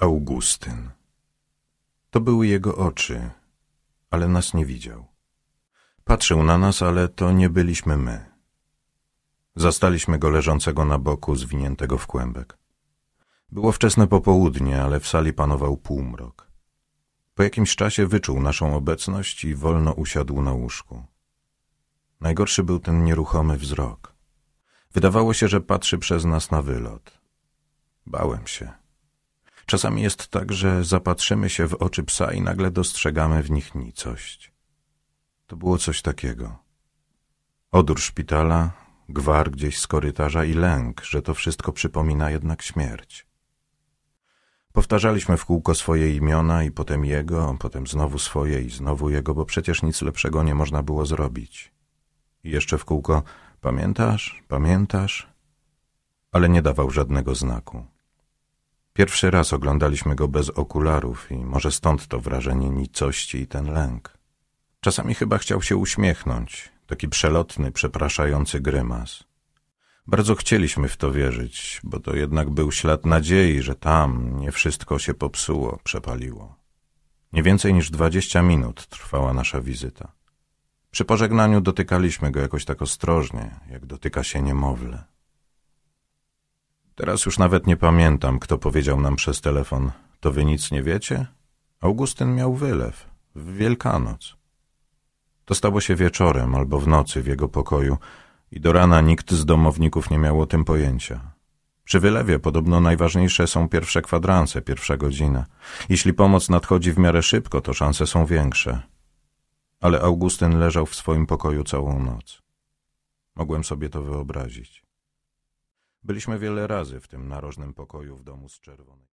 Augustyn. To były jego oczy, ale nas nie widział. Patrzył na nas, ale to nie byliśmy my. Zastaliśmy go leżącego na boku, zwiniętego w kłębek. Było wczesne popołudnie, ale w sali panował półmrok. Po jakimś czasie wyczuł naszą obecność i wolno usiadł na łóżku. Najgorszy był ten nieruchomy wzrok. Wydawało się, że patrzy przez nas na wylot. Bałem się. Czasami jest tak, że zapatrzymy się w oczy psa i nagle dostrzegamy w nich nicość. To było coś takiego. Odór szpitala, gwar gdzieś z korytarza i lęk, że to wszystko przypomina jednak śmierć. Powtarzaliśmy w kółko swoje imiona i potem jego, potem znowu swoje i znowu jego, bo przecież nic lepszego nie można było zrobić. I jeszcze w kółko pamiętasz, pamiętasz? Ale nie dawał żadnego znaku. Pierwszy raz oglądaliśmy go bez okularów i może stąd to wrażenie nicości i ten lęk. Czasami chyba chciał się uśmiechnąć, taki przelotny, przepraszający grymas. Bardzo chcieliśmy w to wierzyć, bo to jednak był ślad nadziei, że tam nie wszystko się popsuło, przepaliło. Nie więcej niż dwadzieścia minut trwała nasza wizyta. Przy pożegnaniu dotykaliśmy go jakoś tak ostrożnie, jak dotyka się niemowlę. Teraz już nawet nie pamiętam, kto powiedział nam przez telefon, to wy nic nie wiecie? Augustyn miał wylew, w Wielkanoc. To stało się wieczorem albo w nocy w jego pokoju i do rana nikt z domowników nie miał o tym pojęcia. Przy wylewie podobno najważniejsze są pierwsze kwadranse, pierwsza godzina. Jeśli pomoc nadchodzi w miarę szybko, to szanse są większe. Ale Augustyn leżał w swoim pokoju całą noc. Mogłem sobie to wyobrazić. Byliśmy wiele razy w tym narożnym pokoju w domu z czerwonej.